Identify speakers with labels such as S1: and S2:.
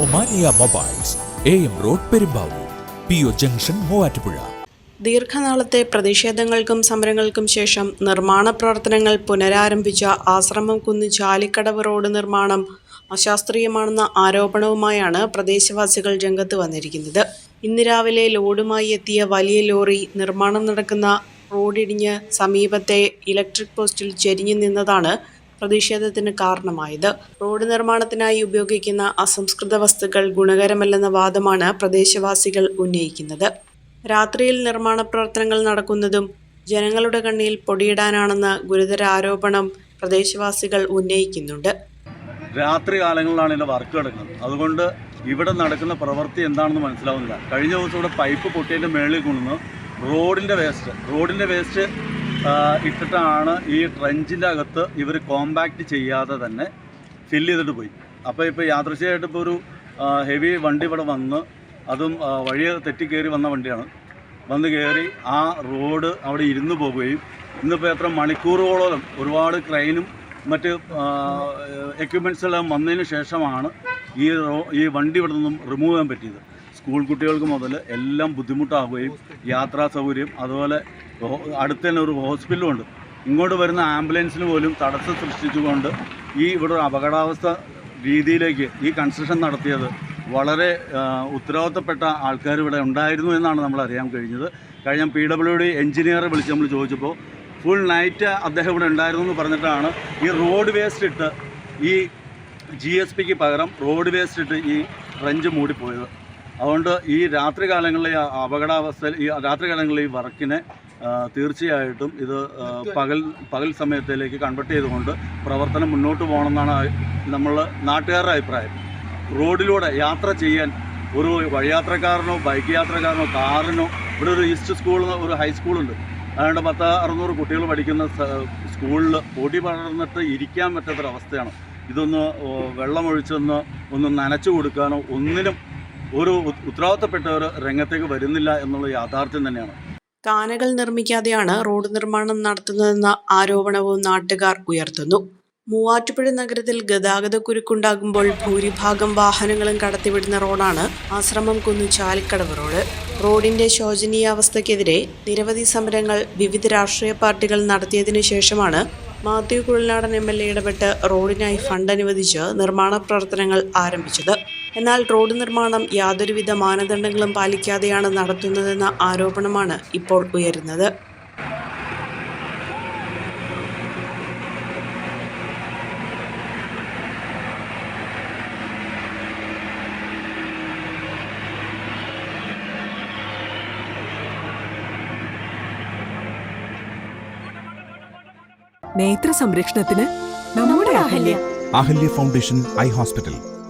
S1: Omania mobiles A M road Perumbavoor P O junction Muvattupuzha.
S2: ദീർഘനാളത്തെ പ്രതിഷേധങ്ങൾക്കും സമരങ്ങൾക്കും ശേഷം നിർമ്മാണ പ്രവർത്തനങ്ങൾ പുനരാരംഭിച്ച ആശ്രമം കുന്ന് ചാലിക്കടവ് റോഡ് നിർമ്മാണം അശാസ്ത്രീയമാണെന്ന ആരോപണവുമായാണ് പ്രദേശവാസികൾ രംഗത്ത് വന്നിരിക്കുന്നത്. ഇന്ന് രാവിലെ ലോഡുമായി എത്തിയ വലിയ ലോറി നിർമ്മാണം നടക്കുന്ന റോഡിടിഞ്ഞ് സമീപത്തെ ഇലക്ട്രിക് പോസ്റ്റിൽ ചെരിഞ്ഞു നിന്നതാണ് പ്രതിഷേധത്തിന് കാരണമായത്. റോഡ് നിർമ്മാണത്തിനായി ഉപയോഗിക്കുന്ന അസംസ്കൃത വസ്തുക്കൾ ഗുണകരമല്ലെന്ന വാദമാണ് പ്രദേശവാസികൾ ഉന്നയിക്കുന്നത്. രാത്രിയിൽ നിർമ്മാണ പ്രവർത്തനങ്ങൾ നടക്കുന്നതും ജനങ്ങളുടെ കണ്ണിൽ പൊടിയിടാനാണെന്ന ഗുരുതര ആരോപണം പ്രദേശവാസികൾ ഉന്നയിക്കുന്നുണ്ട്.
S3: രാത്രി കാലങ്ങളിലാണ് ഇതിന്റെ വർക്ക് നടക്കുന്നത്. അതുകൊണ്ട് ഇവിടെ നടക്കുന്ന പ്രവൃത്തി എന്താണെന്ന് മനസ്സിലാവുന്നില്ല. കഴിഞ്ഞ ദിവസം ഇവിടെ പൈപ്പ് പൊട്ടിയതിന്റെ മേളിൽ കൊണ്ടുവന്ന് റോഡിന്റെ വേസ്റ്റ് റോഡിന്റെ വേസ്റ്റ് ഇട്ടിട്ടാണ് ഈ ട്രെഞ്ചിന്റെ അകത്ത് ഇവർ കോമ്പാക്റ്റ് ചെയ്യാതെ തന്നെ ഫില്ല് ചെയ്തിട്ട് പോയി. അപ്പോൾ ഇപ്പോൾ യാദൃശ്യമായിട്ട് ഇപ്പോൾ ഒരു ഹെവി വണ്ടി ഇവിടെ വന്ന് അതും വഴി തെറ്റിക്കേറി വന്ന വണ്ടിയാണ്. വന്ന് കയറി ആ റോഡ് അവിടെ ഇരുന്ന് പോവുകയും ഇന്നിപ്പോൾ എത്ര മണിക്കൂറുകളോളം ഒരുപാട് ക്രെയിനും മറ്റ് എക്യുപ്മെന്റ്സ് എല്ലാം വന്നതിന് ശേഷമാണ് ഈ ഈ വണ്ടി ഇവിടെ നിന്നും റിമൂവ് ചെയ്യാൻ പറ്റിയത്. സ്കൂൾ കുട്ടികൾക്ക് മുതൽ എല്ലാം ബുദ്ധിമുട്ടാവുകയും യാത്രാ സൗകര്യം അതുപോലെ അടുത്ത് തന്നെ ഒരു ഹോസ്പിറ്റലും ഉണ്ട്. ഇങ്ങോട്ട് വരുന്ന ആംബുലൻസിന് പോലും തടസ്സം സൃഷ്ടിച്ചുകൊണ്ട് ഈ ഇവിടെ ഒരു അപകടാവസ്ഥ രീതിയിലേക്ക് ഈ കൺസ്ട്രക്ഷൻ നടത്തിയത് വളരെ ഉത്തരവാദിത്തപ്പെട്ട ആൾക്കാർ ഇവിടെ ഉണ്ടായിരുന്നു എന്നാണ് നമ്മൾ അറിയാൻ കഴിഞ്ഞത്. കഴിഞ്ഞ പി ഡബ്ല്യു ഡി എഞ്ചിനീയറെ വിളിച്ച് നമ്മൾ ചോദിച്ചപ്പോൾ ഫുൾ നൈറ്റ് അദ്ദേഹം ഇവിടെ ഉണ്ടായിരുന്നു എന്ന് പറഞ്ഞിട്ടാണ് ഈ റോഡ് വേസ്റ്റ് ഇട്ട് ഈ ജി എസ് പിക്ക് പകരം റോഡ് വേസ്റ്റ് ഇട്ട് ഈ റഞ്ച് മൂടിപ്പോയത്. അതുകൊണ്ട് ഈ രാത്രി കാലങ്ങളിൽ അപകടാവസ്ഥയിൽ ഈ രാത്രി കാലങ്ങളിലെ ഈ വർക്കിനെ തീർച്ചയായിട്ടും ഇത് പകൽ പകൽ സമയത്തിലേക്ക് കൺവെർട്ട് ചെയ്തുകൊണ്ട് പ്രവർത്തനം മുന്നോട്ട് പോകണമെന്നാണ് നമ്മൾ നാട്ടുകാരുടെ അഭിപ്രായം. റോഡിലൂടെ യാത്ര ചെയ്യാൻ ഒരു വഴിയാത്രക്കാരനോ ബൈക്ക് യാത്രക്കാരനോ കാറിനോ ഇവിടെ ഒരു ഈസ്റ്റ് സ്കൂൾ ഒരു ഹൈസ്കൂളുണ്ട് അതുകൊണ്ട് പത്ത് അറുന്നൂറ് കുട്ടികൾ പഠിക്കുന്ന സ്കൂളിൽ പൊടി പടർന്നിട്ട് ഇരിക്കാൻ പറ്റാത്തൊരവസ്ഥയാണ്. ഇതൊന്ന് വെള്ളമൊഴിച്ചൊന്ന് ഒന്ന് നനച്ചു കൊടുക്കാനോ ഒന്നിനും ഒരു ഉത്തരവാദിത്തപ്പെട്ട ഉത്തരവാദിത്തപ്പെട്ടവർ രംഗത്തേക്ക് വരുന്നില്ല എന്നുള്ള യാഥാർത്ഥ്യം തന്നെയാണ്.
S2: കാനകൾ നിർമ്മിക്കാതെയാണ് റോഡ് നിർമ്മാണം നടത്തുന്നതെന്ന ആരോപണവും നാട്ടുകാർ ഉയർത്തുന്നു. മൂവാറ്റുപുഴ നഗരത്തിൽ ഗതാഗത കുരുക്കുണ്ടാകുമ്പോൾ ഭൂരിഭാഗം വാഹനങ്ങളും കടത്തിവിടുന്ന റോഡാണ് ആശ്രമം കുന്നു ചാലിക്കടവ് റോഡ്. റോഡിന്റെ ശോചനീയാവസ്ഥയ്ക്കെതിരെ നിരവധി സമരങ്ങൾ വിവിധ രാഷ്ട്രീയ പാർട്ടികൾ നടത്തിയതിനു ശേഷമാണ് Mathew Kuzhalnadan M L A ഇടപെട്ട് റോഡിനായി ഫണ്ട് അനുവദിച്ച് നിർമ്മാണ പ്രവർത്തനങ്ങൾ ആരംഭിച്ചത്. എന്നാൽ റോഡ് നിർമ്മാണം യാതൊരുവിധ മാനദണ്ഡങ്ങളും പാലിക്കാതെയാണ് നടത്തുന്നതെന്ന ആരോപണമാണ് ഇപ്പോൾ ഉയരുന്നത്.
S4: നേത്ര സംരക്ഷണത്തിന് നമ്മുടെ Ahalya.
S1: Ahalya foundation eye hospital.